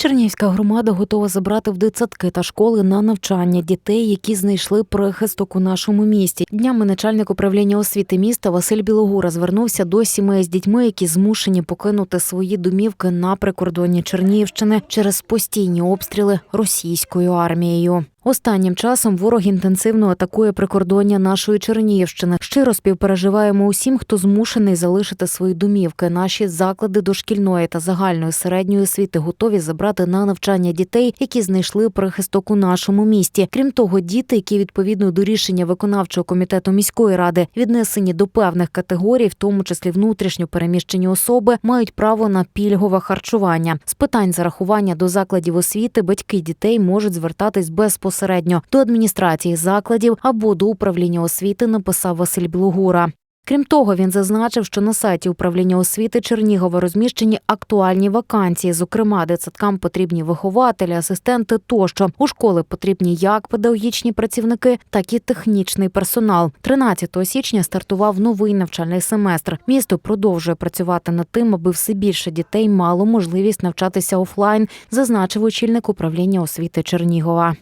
Чернігівська громада готова забрати в дитсадки та школи на навчання дітей, які знайшли прихисток у нашому місті. Днями начальник управління освіти міста Василь Білогура звернувся до сімей з дітьми, які змушені покинути свої домівки на прикордонні Чернігівщини через постійні обстріли російською армією. Останнім часом ворог інтенсивно атакує прикордоння нашої Чернігівщини. Щиро співпереживаємо усім, хто змушений залишити свої домівки. Наші заклади дошкільної та загальної середньої освіти готові забрати на навчання дітей, які знайшли прихисток у нашому місті. Крім того, діти, які відповідно до рішення виконавчого комітету міської ради віднесені до певних категорій, в тому числі внутрішньо переміщені особи, мають право на пільгове харчування. З питань зарахування до закладів освіти батьки дітей можуть звертатись безпосередньо до адміністрації закладів або до управління освіти, написав Василь Білогура. Крім того, він зазначив, що на сайті управління освіти Чернігова розміщені актуальні вакансії. Зокрема, дитсадкам потрібні вихователі, асистенти тощо. У школи потрібні як педагогічні працівники, так і технічний персонал. 13 січня стартував новий навчальний семестр. Місто продовжує працювати над тим, аби все більше дітей мало можливість навчатися офлайн, зазначив очільник управління освіти Чернігова.